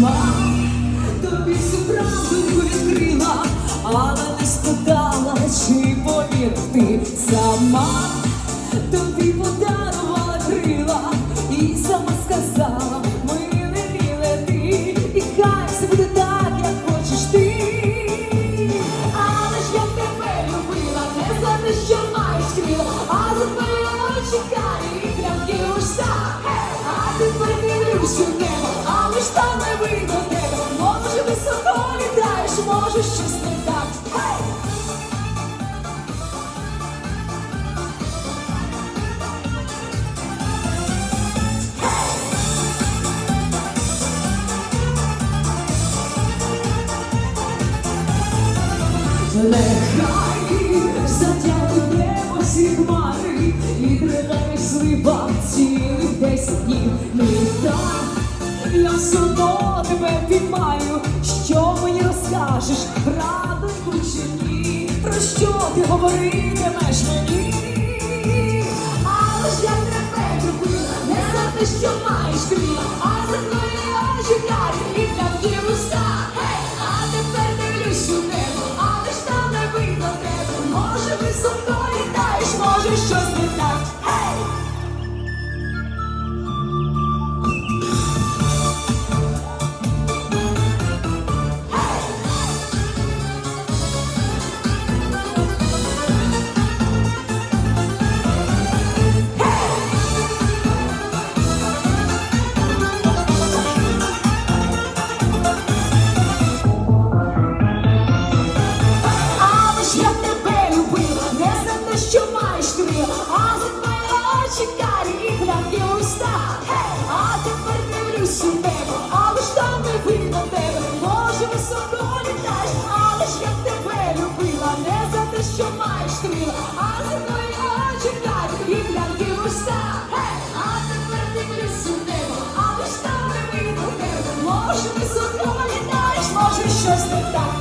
сама тобі всю правду відкрила, але не спитала, чи повір ти сама тобі подарувала крила і сама сказала, ми не ти, і хай все так, як хочеш ти, але ж я тебе любила, не за що маєш крила, а за твої очі карі, прям дівушка, а ти передивлюсь у небо ж там не видно тебе. Може високо літаєш, може щось не так. Нехай затягнуть небо всі хмари і триває слива цілих десять днів. Літай, я судо тебе піймаю. Що мені розкажеш, радику чи ні? Про що ти говоритимеш мені? Але ж я тебе любила, не за те, що маєш крила, що маєш крила, а за очі карі і клянки уста. Гей, а тепер дивлюсь у небо, але ж там ми тебе. Може високо літаєш, може щось не так.